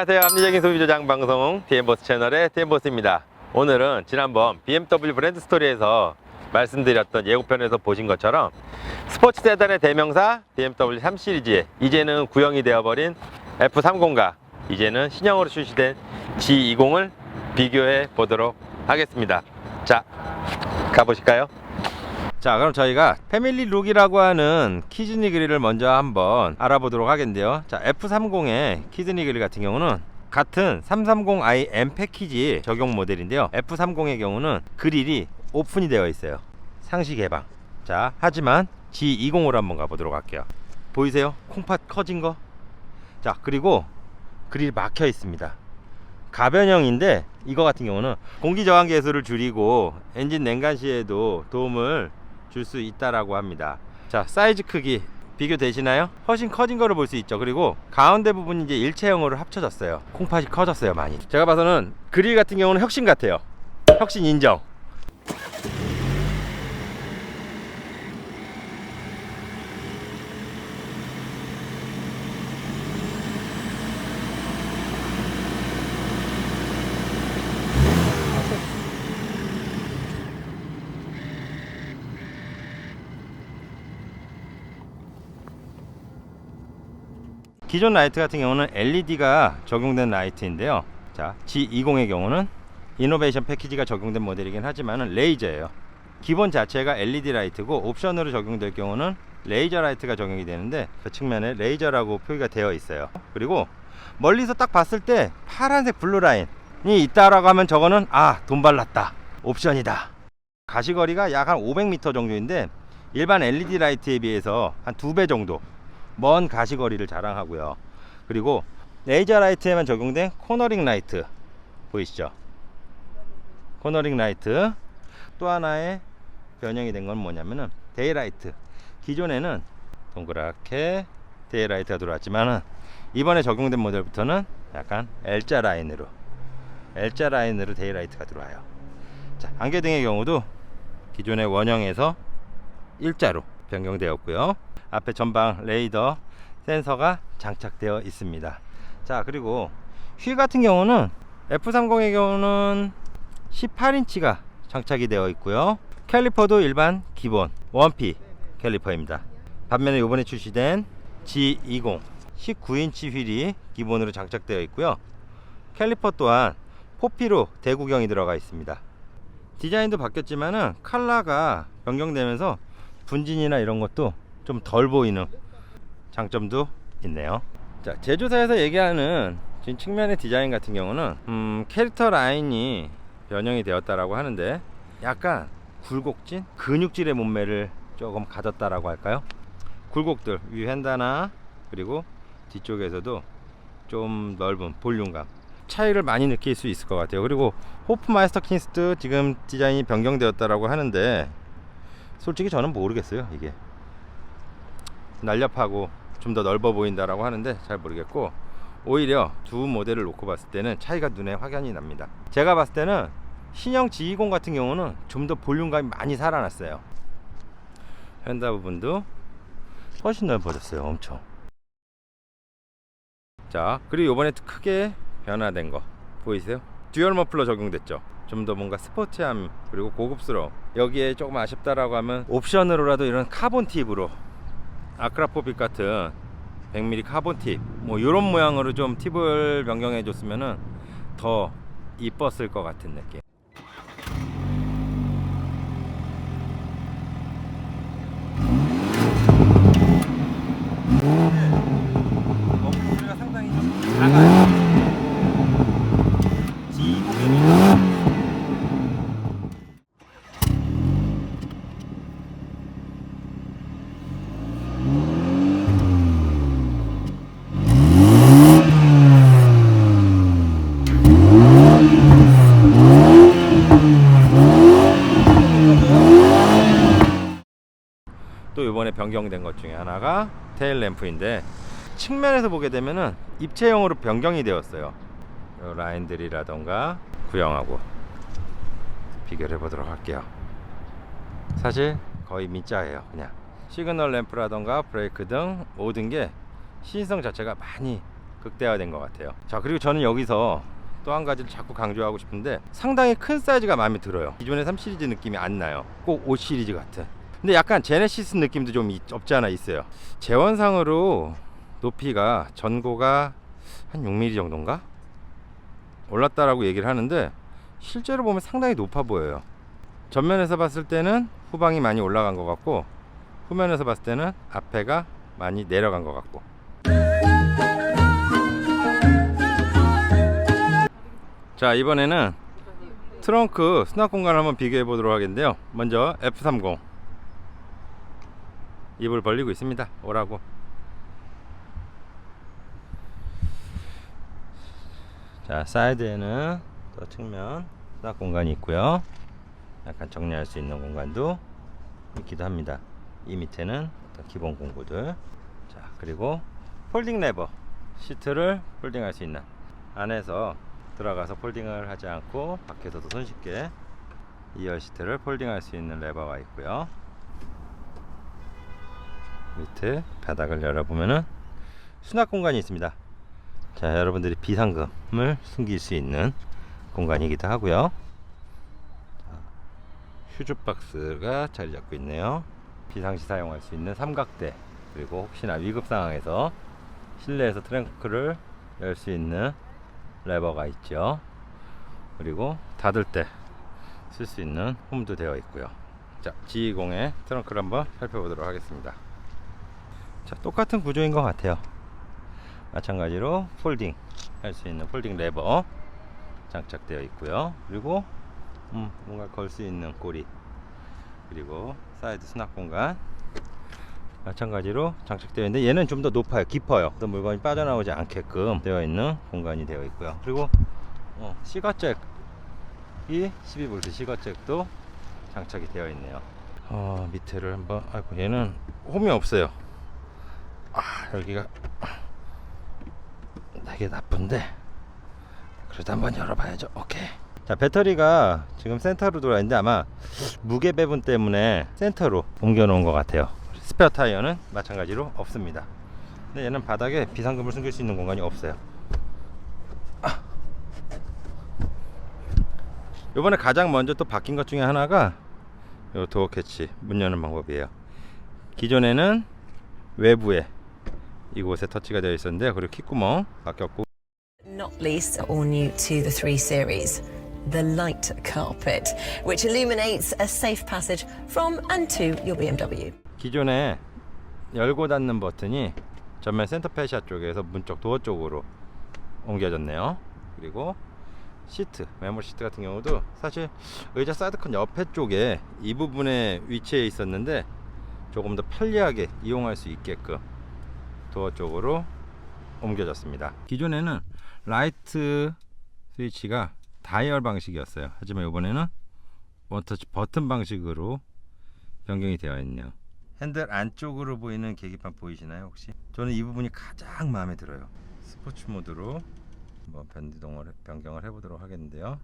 안녕하세요. 합리적인 소비 조장 방송 DM보스 채널의 DM보스입니다. 오늘은 지난번 BMW 브랜드 스토리에서 말씀드렸던 예고편에서 보신 것처럼 스포츠 세단의 대명사 BMW 3 시리즈에 이제는 구형이 되어버린 F30과 이제는 신형으로 출시된 G20을 비교해 보도록 하겠습니다. 자, 가보실까요? 자 그럼 저희가 패밀리 룩이라고 하는 키즈니 그릴을 먼저 한번 알아보도록 하겠는데요. 자 F30의 키즈니 그릴 같은 경우는 같은 330i M 패키지 적용 모델인데요. F30의 경우는 그릴이 오픈이 되어 있어요. 상시 개방. 자 하지만 G20으로 한번 가보도록 할게요. 보이세요? 콩팥 커진 거 자 그리고 그릴 막혀 있습니다. 가변형인데 이거 같은 경우는 공기 저항 계수를 줄이고 엔진 냉간 시에도 도움을 줄 수 있다라고 합니다. 자, 사이즈 크기 비교되시나요? 훨씬 커진 거를 볼 수 있죠. 그리고 가운데 부분이 이제 일체형으로 합쳐졌어요. 콩팥이 커졌어요, 많이. 제가 봐서는 그릴 같은 경우는 혁신 같아요. 혁신 인정. 기존 라이트 같은 경우는 LED가 적용된 라이트인데요. 자, G20의 경우는 이노베이션 패키지가 적용된 모델이긴 하지만 레이저예요. 기본 자체가 LED 라이트고 옵션으로 적용될 경우는 레이저 라이트가 적용이 되는데 그 측면에 레이저라고 표기가 되어 있어요. 그리고 멀리서 딱 봤을 때 파란색 블루 라인이 있다라고 하면 저거는 아, 돈 발랐다. 옵션이다. 가시거리가 약 한 500m 정도인데 일반 LED 라이트에 비해서 한 두 배 정도 먼 가시거리를 자랑하고요. 그리고 레이저 라이트에만 적용된 코너링 라이트 보이시죠? 코너링 라이트 또 하나의 변형이 된 건 뭐냐면은 데이라이트 기존에는 동그랗게 데이라이트가 들어왔지만은 이번에 적용된 모델부터는 약간 L자 라인으로 L자 라인으로 데이라이트가 들어와요. 자, 안개등의 경우도 기존의 원형에서 일자로 변경되었고요. 앞에 전방 레이더 센서가 장착되어 있습니다. 자, 그리고 휠 같은 경우는 F30의 경우는 18인치가 장착이 되어 있고요. 캘리퍼도 일반 기본 1P 캘리퍼입니다. 반면에 이번에 출시된 G20 19인치 휠이 기본으로 장착되어 있고요. 캘리퍼 또한 4P로 대구경이 들어가 있습니다. 디자인도 바뀌었지만은 컬러가 변경되면서 분진이나 이런 것도 좀 덜 보이는 장점도 있네요. 자, 제조사에서 얘기하는 지금 측면의 디자인 같은 경우는 음, 캐릭터 라인이 변형이 되었다라고 하는데 약간 굴곡진 근육질의 몸매를 조금 가졌다라고 할까요? 굴곡들 위 휀다나 그리고 뒤쪽에서도 좀 넓은 볼륨감 차이를 많이 느낄 수 있을 것 같아요. 그리고 호프마이스터 킨스도 지금 디자인이 변경되었다라고 하는데 솔직히 저는 모르겠어요. 이게 날렵하고 좀 더 넓어 보인다라고 하는데 잘 모르겠고 오히려 두 모델을 놓고 봤을 때는 차이가 눈에 확연히 납니다. 제가 봤을 때는 신형 G20 같은 경우는 좀 더 볼륨감이 많이 살아났어요. 휀다 부분도 훨씬 넓어졌어요. 엄청. 자, 그리고 이번에 크게 변화된 거 보이세요? 듀얼 머플러 적용됐죠. 좀 더 뭔가 스포티함 그리고 고급스러움 여기에 조금 아쉽다라고 하면 옵션으로라도 이런 카본 팁으로 아크라포빅 같은 100mm 카본 팁, 뭐 이런 모양으로 좀 팁을 변경해 줬으면은 더 이뻤을 것 같은 느낌. 목소리가 상당히 좀 작아요. G20이니까. 또 이번에 변경된 것 중에 하나가 테일 램프인데 측면에서 보게 되면은 입체형으로 변경이 되었어요. 요 라인들이라던가 구형하고 비교를 해보도록 할게요. 사실 거의 민자예요, 그냥 시그널 램프라던가 브레이크 등 모든 게 시인성 자체가 많이 극대화된 것 같아요. 자 그리고 저는 여기서 또 한 가지를 자꾸 강조하고 싶은데 상당히 큰 사이즈가 마음에 들어요. 기존의 3 시리즈 느낌이 안 나요. 꼭 5 시리즈 같은. 근데 약간 제네시스 느낌도 좀 있- 없지 않아 있어요. 재원상으로 높이가 전고가 한 6mm 정도인가 올랐다라고 얘기를 하는데 실제로 보면 상당히 높아 보여요. 전면에서 봤을 때는 후방이 많이 올라간 것 같고 후면에서 봤을 때는 앞에가 많이 내려간 것 같고 자 이번에는 트렁크 수납 공간을 한번 비교해 보도록 하겠는데요 먼저 F30 입을 벌리고 있습니다. 오라고. 자 사이드에는 또 측면 수납 공간이 있고요. 약간 정리할 수 있는 공간도 있기도 합니다. 이 밑에는 기본 공구들. 자 그리고 폴딩 레버 시트를 폴딩할 수 있는. 안에서 들어가서 폴딩을 하지 않고 밖에서도 손쉽게 이열 시트를 폴딩할 수 있는 레버가 있고요 밑에 바닥을 열어보면은 수납 공간이 있습니다. 자 여러분들이 비상금을 숨길 수 있는 공간이기도 하고요. 자, 휴즈 박스가 자리 잡고 있네요. 비상시 사용할 수 있는 삼각대 그리고 혹시나 위급 상황에서 실내에서 트렁크를 열 수 있는 레버가 있죠. 그리고 닫을 때 쓸 수 있는 홈도 되어 있고요. 자 G20의 트렁크를 한번 살펴보도록 하겠습니다 자 똑같은 구조인 것 같아요. 마찬가지로 폴딩 할 수 있는 폴딩 레버 장착되어 있고요. 그리고 음, 뭔가 걸 수 있는 꼬리 그리고 사이드 수납 공간 마찬가지로 장착되어 있는데 얘는 좀 더 높아요. 깊어요. 어떤 물건이 빠져나오지 않게끔 되어 있는 공간이 되어 있고요. 그리고 어, 시거잭이 12V 시거잭도 장착이 되어 있네요. 어, 밑에를 한번 아이고 얘는 홈이 없어요. 아 여기가 되게 나쁜데 그래도 한번 열어봐야죠. 오케이. 자 배터리가 지금 센터로 들어와 있는데 아마 무게 배분 때문에 센터로 옮겨 놓은 것 같아요. 스페어 타이어는 마찬가지로 없습니다. 근데 얘는 바닥에 비상금을 숨길 수 있는 공간이 없어요. 아. 요번에 가장 먼저 또 바뀐 것 중에 하나가 요 도어 캐치 문 여는 방법이에요. 기존에는 외부에 이곳에 터치가 되어 있었는데요 그리고 킥구멍 바뀌었고 Not least, all new to the 3 Series, the light carpet, which illuminates a safe passage from and to your BMW. 기존에 열고 닫는 버튼이 전면 센터 페시아 쪽에서 문쪽 도어 쪽으로 옮겨졌네요. 그리고 시트, 메모리 시트 같은 경우도 사실 의자 사이드컨 옆에 쪽에 이 부분에 위치해 있었는데 조금 더 편리하게 이용할 수 있게끔 도어 쪽으로 옮겨졌습니다. 기존에는 라이트 스위치가 다이얼 방식이었어요. 하지만 이번에는 원터치 버튼 방식으로 변경이 되어 있네요. 핸들 안쪽으로 보이는 계기판 보이시나요 혹시? 저는 이 부분이 가장 마음에 들어요. 스포츠 모드로 한번 변동을 변경을 해보도록 하겠는데요.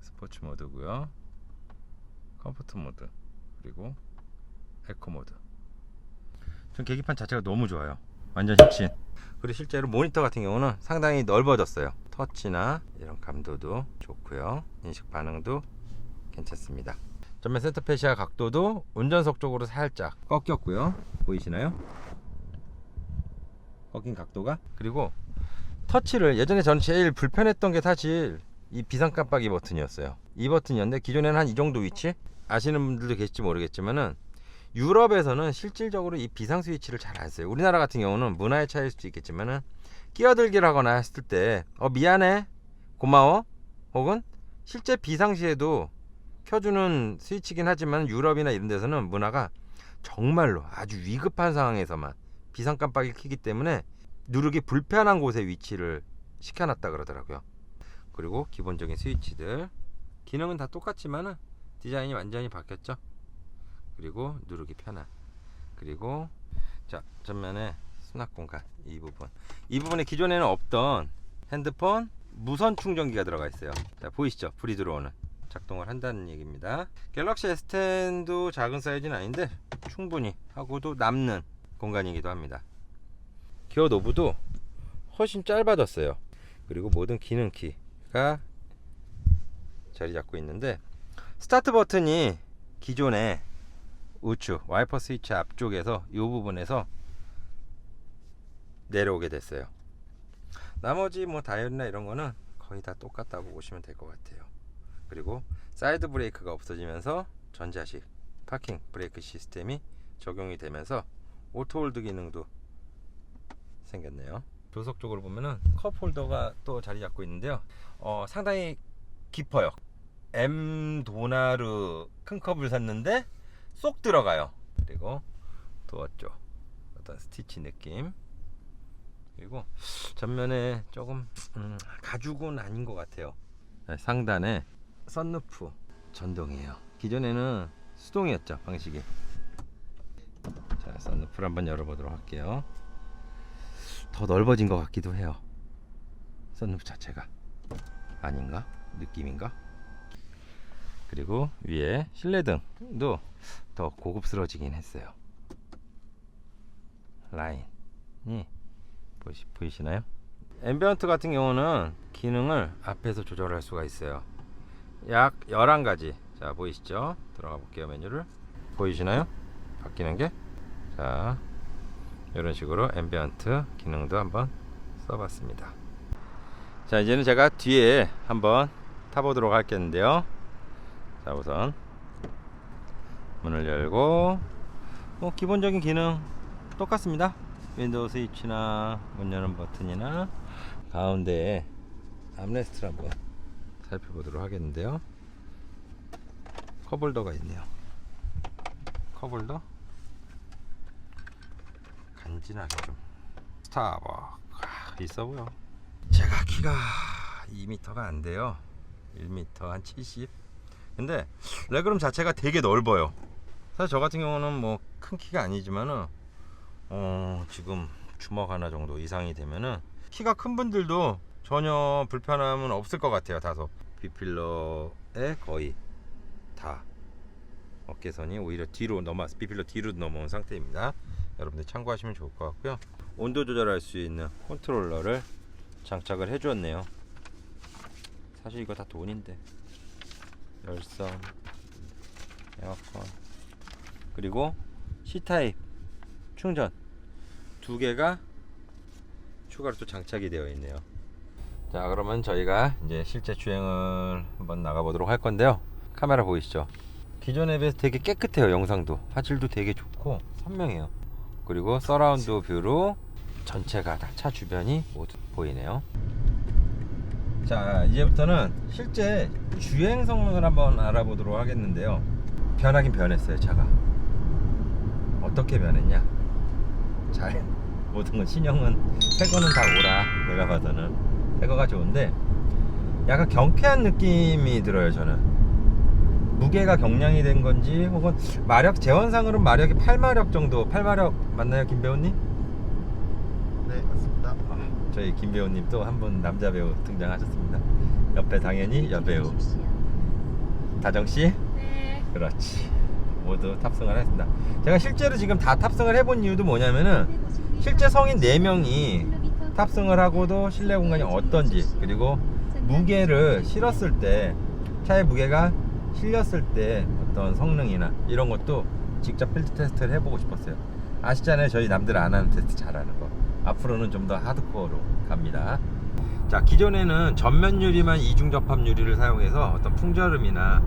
스포츠 모드고요. 컴포트 모드 그리고 에코 모드. 전 계기판 자체가 너무 좋아요. 완전 혁신. 그리고 실제로 모니터 같은 경우는 상당히 넓어졌어요. 터치나 이런 감도도 좋고요. 인식 반응도 괜찮습니다. 전면 센터 페시아 각도도 운전석 쪽으로 살짝 꺾였고요. 보이시나요? 꺾인 각도가 그리고 터치를 예전에 저는 제일 불편했던 게 사실 이 비상 깜빡이 버튼이었어요. 이 버튼이었는데 기존에는 한 이 정도 위치 아시는 분들도 계실지 모르겠지만은 유럽에서는 실질적으로 이 비상 스위치를 잘 안 써요. 우리나라 같은 경우는 문화의 차이일 수도 있겠지만은 끼어들기를 하거나 했을 때 어 미안해 고마워 혹은 실제 비상시에도 켜주는 스위치긴 하지만 유럽이나 이런 데서는 문화가 정말로 아주 위급한 상황에서만 비상 깜빡이를 켜기 때문에 누르기 불편한 곳에 위치를 시켜놨다 그러더라고요. 그리고 기본적인 스위치들 기능은 다 똑같지만은 디자인이 완전히 바뀌었죠. 그리고 누르기 편한 그리고 자 전면에 수납 공간 이 부분 이 부분에 기존에는 없던 핸드폰 무선 충전기가 들어가 있어요. 자 보이시죠? 불이 들어오는 작동을 한다는 얘기입니다. 갤럭시 S10도 작은 사이즈는 아닌데 충분히 하고도 남는 공간이기도 합니다. 기어 노브도 훨씬 짧아졌어요. 그리고 모든 기능 키가 자리 잡고 있는데 스타트 버튼이 기존의 우측 와이퍼 스위치 앞쪽에서 이 부분에서 내려오게 됐어요. 나머지 뭐 다이얼이나 이런 거는 거의 다 똑같다고 보시면 될 것 같아요. 그리고 사이드 브레이크가 없어지면서 전자식 파킹 브레이크 시스템이 적용이 되면서 오토홀드 기능도 생겼네요. 조석 쪽으로 보면은 컵 홀더가 또 자리 잡고 있는데요. 어, 상당히 깊어요. M 도나르 큰 컵을 샀는데 쏙 들어가요. 그리고 도었죠. 어떤 스티치 느낌. 그리고 전면에 조금 음, 가죽은 아닌 것 같아요. 네, 상단에 썬루프 전동이에요. 기존에는 수동이었죠 방식이. 자 썬루프를 한번 열어보도록 할게요. 더 넓어진 것 같기도 해요. 썬루프 자체가 아닌가 느낌인가? 그리고 위에 실내등도 더 고급스러워지긴 했어요. 라인이 보시, 보이시나요? 앰비언트 같은 경우는 기능을 앞에서 조절할 수가 있어요. 약 11가지. 자, 보이시죠? 들어가 볼게요, 메뉴를. 보이시나요? 바뀌는 게. 자, 이런 식으로 앰비언트 기능도 한번 써봤습니다. 자, 이제는 제가 뒤에 한번 타보도록 할겠는데요. 자, 우선 문을 열고 뭐 기본적인 기능 똑같습니다. 윈도우 스위치나 문 여는 버튼이나 가운데에 암레스트를 한번 살펴보도록 하겠는데요. 컵홀더가 있네요. 컵홀더 간지나게 좀 스타벅 아, 있어 보여. 제가 키가 2m가 안 돼요. 1m 한 70. 근데 레그룸 자체가 되게 넓어요. 사실 저 같은 경우는 뭐 큰 키가 아니지만은 어, 지금 주먹 하나 정도 이상이 되면은 키가 큰 분들도 전혀 불편함은 없을 것 같아요. 다소 비필러에 거의 다 어깨선이 오히려 뒤로 넘어 비필러 뒤로 넘어온 상태입니다. 여러분들 참고하시면 좋을 것 같고요. 온도 조절할 수 있는 컨트롤러를 장착을 해주었네요. 사실 이거 다 돈인데 열선 에어컨 그리고 C타입 충전 두 개가 추가로 또 장착이 되어 있네요. 자, 그러면 저희가 이제 실제 주행을 한번 나가 보도록 할 건데요. 카메라 보이시죠? 기존에 비해서 되게 깨끗해요. 영상도 화질도 되게 좋고 선명해요. 그리고 서라운드 뷰로 전체가 다 차 주변이 모두 보이네요. 자, 이제부터는 실제 주행 성능을 한번 알아보도록 하겠는데요. 변하긴 변했어요, 차가. 어떻게 변했냐? 잘 모든 건 신형은 새 거는 다 오라 내가 봐서는 새 거가 좋은데 약간 경쾌한 느낌이 들어요 저는 무게가 경량이 된 건지 혹은 마력 재원상으로는 마력이 8마력 정도 8마력 맞나요 김 배우님? 저희 김 배우님 또 한 분 남자 배우 등장하셨습니다. 옆에 당연히 여배우. 다정 씨? 네. 그렇지. 모두 탑승을 했습니다. 제가 실제로 지금 다 탑승을 해본 이유도 뭐냐면은 실제 성인 4명이 탑승을 하고도 실내 공간이 어떤지 그리고 무게를 실었을 때 차의 무게가 실렸을 때 어떤 성능이나 이런 것도 직접 필드 테스트를 해보고 싶었어요. 아시잖아요. 저희 남들 안 하는 테스트 잘하는 거 앞으로는 좀 더 하드코어로 갑니다 자 기존에는 전면 유리만 이중 접합 유리를 사용해서 어떤 풍절음이나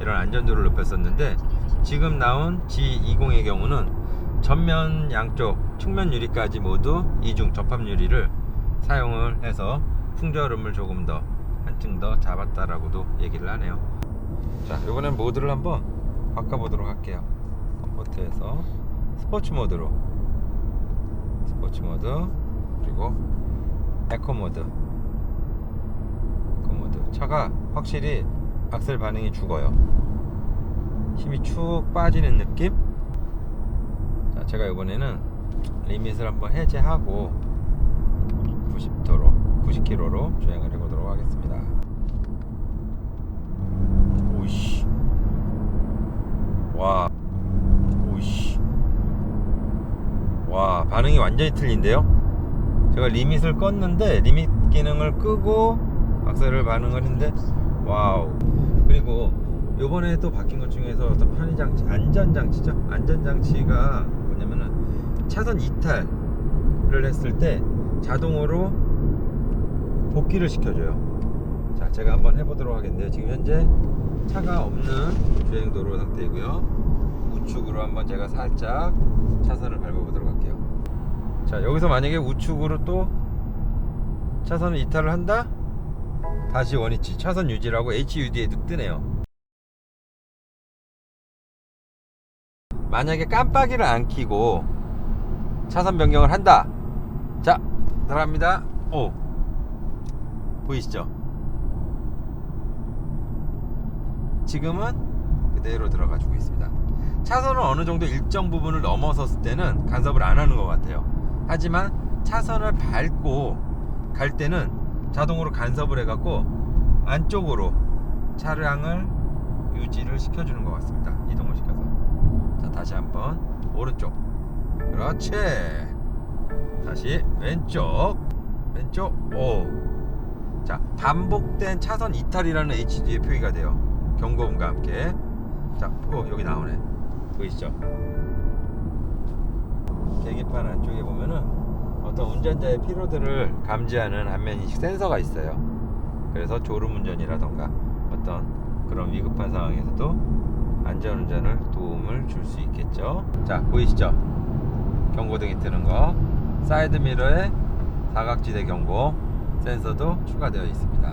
이런 안전도를 높였었는데 지금 나온 G20의 경우는 전면 양쪽 측면 유리까지 모두 이중 접합 유리를 사용을 해서 풍절음을 조금 더 한층 더 잡았다라고도 얘기를 하네요. 자, 이번엔 모드를 한번 바꿔보도록 할게요. 컴포트에서 스포츠 모드로 스포츠 모드 그리고 에코 모드 에코 모드 차가 확실히 악셀 반응이 죽어요. 힘이 축 빠지는 느낌? 자, 제가 이번에는 리밋을 한번 해제하고 90도로 90km로 주행을 해보도록 하겠습니다. 오이씨. 와. 오이씨. 와, 반응이 완전히 틀린데요? 제가 리밋을 껐는데 리밋 기능을 끄고 악셀을 반응을 했는데 와우. 그리고 요번에 또 바뀐 것 중에서 어떤 편의장치 안전장치죠? 안전장치가 뭐냐면은 차선 이탈을 했을 때 자동으로 복귀를 시켜줘요. 자 제가 한번 해보도록 하겠는데요. 지금 현재 차가 없는 주행도로 상태이고요. 우측으로 한번 제가 살짝 차선을 밟아보도록 할게요 자 여기서 만약에 우측으로 또 차선을 이탈을 한다? 다시 원위치 차선 유지라고 HUD에도 뜨네요. 만약에 깜빡이를 안 켜고 차선 변경을 한다. 자 들어갑니다. 오. 보이시죠? 지금은 그대로 들어가지고 있습니다. 차선을 어느 정도 일정 부분을 넘어섰을 때는 간섭을 안 하는 것 같아요 하지만 차선을 밟고 갈 때는 자동으로 간섭을 해갖고 안쪽으로 차량을 유지를 시켜주는 것 같습니다. 이동을 시켜서. 자 다시 한번 오른쪽. 그렇지. 다시 왼쪽. 왼쪽. 오 자 반복된 차선 이탈이라는 HD에 표기가 돼요. 경고음과 함께. 자 어, 여기 나오네. 보이시죠 계기판 안쪽에 보면은 어떤 운전자의 피로도를 감지하는 안면인식 센서가 있어요. 그래서 졸음운전이라던가 어떤 그런 위급한 상황에서도 안전운전을 도움을 줄 수 있겠죠. 자 보이시죠? 경고등이 뜨는 거. 사이드 미러에 사각지대 경고 센서도 추가되어 있습니다.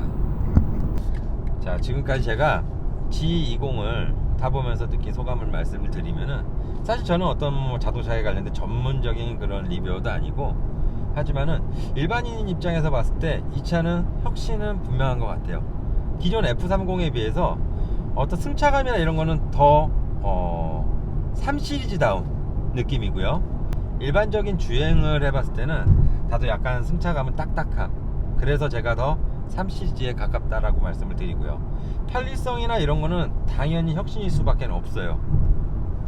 자 지금까지 제가 G20을 타보면서 느낀 소감을 말씀을 드리면은 사실 저는 어떤 뭐 자동차에 관련된 전문적인 그런 리뷰도 아니고 하지만은 일반인 입장에서 봤을 때 이 차는 혁신은 분명한 것 같아요. 기존 F30에 비해서 어떤 승차감이나 이런 거는 더 어, 3시리즈다운 느낌이고요. 일반적인 주행을 해봤을 때는 다들 약간 승차감은 딱딱함. 그래서 제가 더 3시리즈에 가깝다라고 말씀을 드리고요 편리성이나 이런 거는 당연히 혁신일 수밖에 없어요.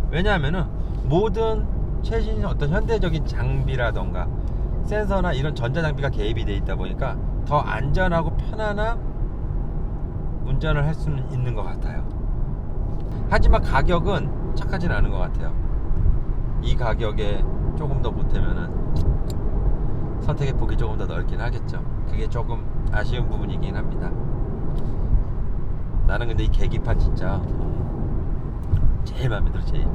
왜냐하면은 모든 최신 어떤 현대적인 장비라던가 센서나 이런 전자장비가 개입이 되어 있다 보니까 더 안전하고 편안한 운전을 할 수는 있는 것 같아요. 하지만 가격은 착하진 않은 것 같아요. 이 가격에 조금 더 보태면은 선택의 폭이 조금 더 넓긴 하겠죠. 그게 조금 아쉬운 부분이긴 합니다 나는 근데 이 계기판 진짜 제일 마음에 들어 제일.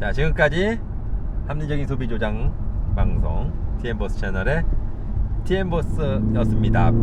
자 지금까지 합리적인 소비 조장 방송 TM버스 채널의 TM버스였습니다. 뿅!